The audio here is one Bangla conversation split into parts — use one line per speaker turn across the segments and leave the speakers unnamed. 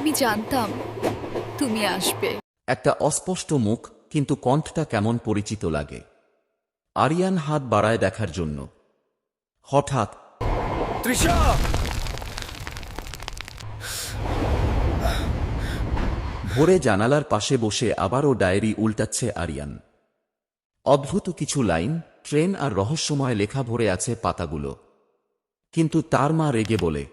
আমি জানতাম তুমি আসবে।
একটা অস্পষ্ট মুখ কিন্তু কণ্ঠটা কেমন পরিচিত লাগে। আরিয়ান হাত বাড়ায় দেখার জন্য। হঠাৎ।
তৃষা!
ভোরে জানালার পাশে বসে আবারও ডায়েরি উল্টাচ্ছে আরিয়ান। অদ্ভুত কিছু লাইন ট্রেন আর রহস্যময় লেখা ভরে আছে পাতাগুলো। কিন্তু তার মা রেগে বলে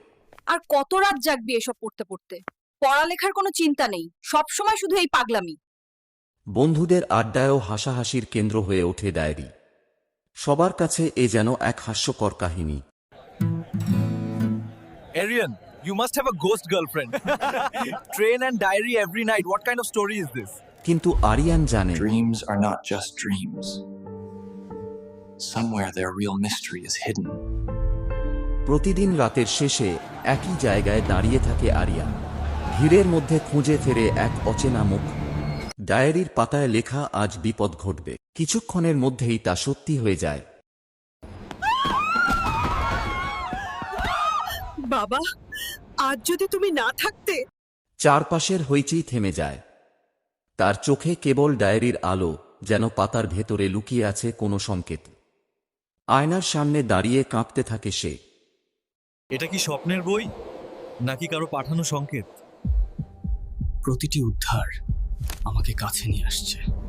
আর কত রাত জাগবি এসব পড়তে পড়তে? পড়ালেখার কোনো চিন্তা নেই। সবসময় শুধু এই পাগলামি।
বন্ধুদের আড্ডায়ও হাসাহাসির কেন্দ্র হয়ে ওঠে ডায়েরি। সবার কাছে এ যেন এক হাস্যকর কাহিনী।
Aryan you must have a ghost girlfriend train and diary every night what kind story is this
কিন্তু আরিয়ান জানে
dreams are not just dreams somewhere there real mystery
প্রতিদিন রাতের শেষে একই জায়গায় দাঁড়িয়ে থাকে আরিয়ান। ভিড়ের মধ্যে খুঁজে ফেরে এক অচেনা মুখ। ডায়েরির পাতায় লেখা আজ বিপদ ঘটবে। কিছুক্ষণের মধ্যেই তা সত্যি হয়ে যায়।
বাবা আজ যদি তুমি না থাকতে?
চারপাশের হইচই থেমে যায়। তার চোখে কেবল ডায়েরির আলো যেন পাতার ভেতরে লুকিয়ে আছে কোনো সংকেত। আয়নার সামনে দাঁড়িয়ে কাঁপতে থাকে সে।
এটা কি স্বপ্নের বই? নাকি কারও পাঠানো সংকেত?
প্রতিটি উদ্ধার আমাকে কাছে নিয়ে আসছে।